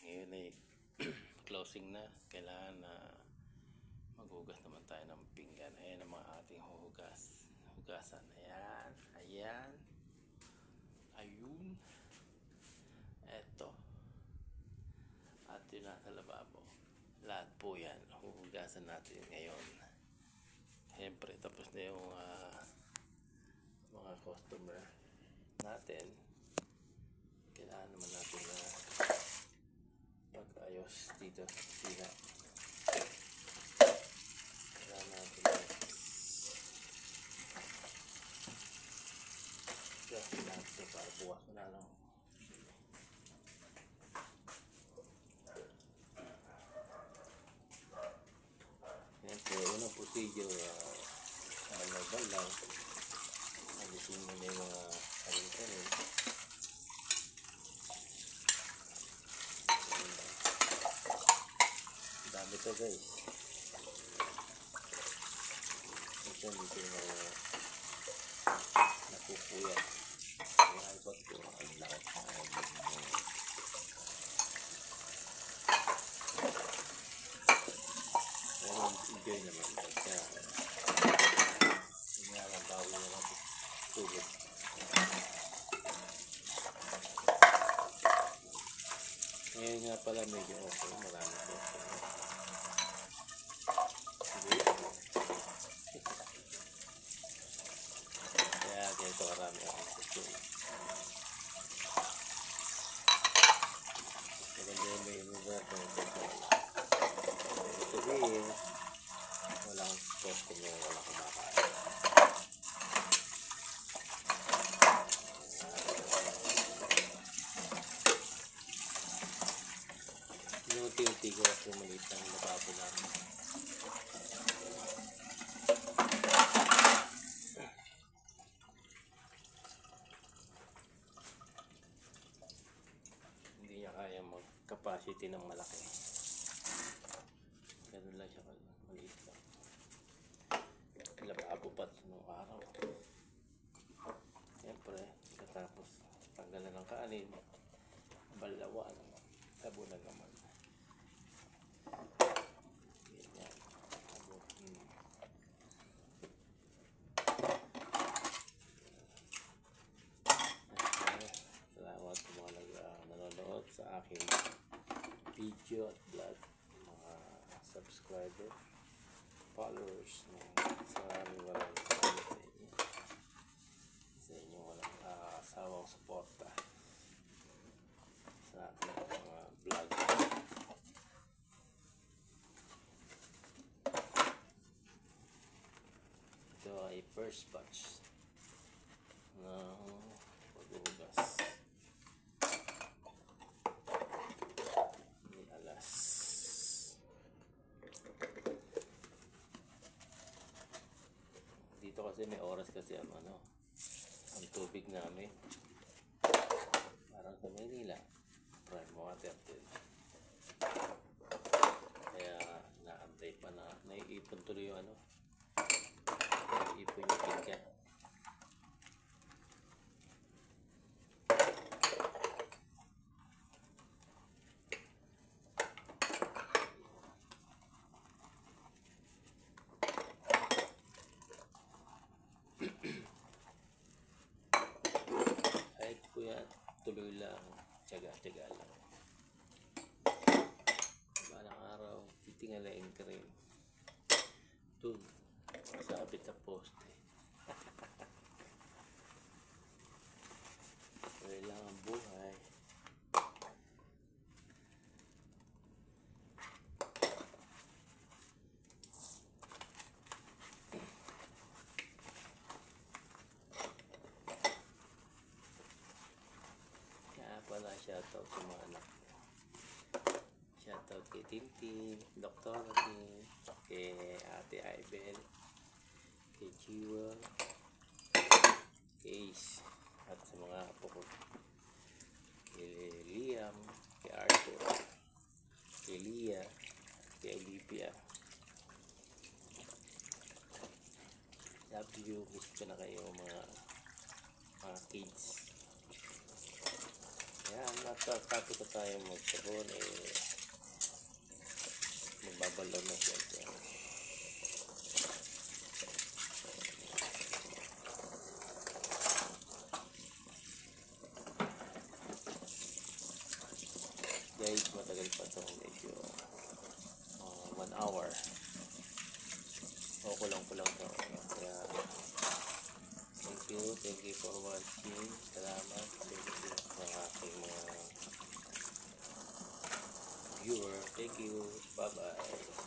Ngayon ay closing na. Kailangan na maghugas naman tayo ng pinggan. Ayan ang mga ating huhugas. Hugasan. Ayan. Ayan. Ayun. Eto. At yun nasa lababo. Lahat po yan. Huhugasan natin ngayon. Siyempre, tapos na yung ah, mga customer natin. Kailangan naman natin na pag-ayos dito sila. Kailangan natin na lang. Po, unang procedure, uh, balaw-balaw. Alisin mo na yung mga kanin-kanin. Ang dami to guys. Ito dito mga napupuya. Yung albot ko, ang lakas ng mo. Pero enjoy naman kasi yun nga lang bawi naman. Ngayon nga pala medyo okay, marami po. Maganda yung may lugar na ito. Ibig sabihin, walang customer, walang kumakain. Inuti-unti ko kasi maliit ang lababo namin. Hindi niya kaya mag-capacity ng malaki. Ganun lang siya maliit lang. Lababo pa nung araw. Siyempre, katapos tanggalan ng kanin, na naman. Ganyan. Sabo. Hmm. Salamat sa mga nag, ah, nanonood sa aking video at vlog. Mga subscriber, followers. No? Sa maraming salamat sa inyo. Sa inyong walang ah, asawang suporta sa aking mga vlog. Ito ay first batch ng paghugas kasi may oras kasi ang ano ang tubig namin. Parang sa Manila. Prime water din kaya naantay pa na naiipon tuloy yung ano naiipon yung pinggan kahit po yan, tuloy tsaga-tsaga lang. Balang araw, ka rin. Dun, masabit sa poste. Tuloy lang ang buhay. Kaya pala shoutout sa mga anak ko. Shoutout kay Tintin, Dr. Tin, kay Ate Iben, kay Jiwa, kay Ace, at sa mga apo ko. Kay Liam, kay Arthur, kay Lia, kay Olivia. Love you, miss ko na kayo mga mga kids. Natatato ko tayo magsabon eh. Magbabalaw na siya. Ayan. Guys, matagal pa to medyo uh, one hour. O kulang-kulang to. Kaya thank you, thank you for watching. Salamat. Thank you sa aking mga viewer. Thank you. Bye-bye.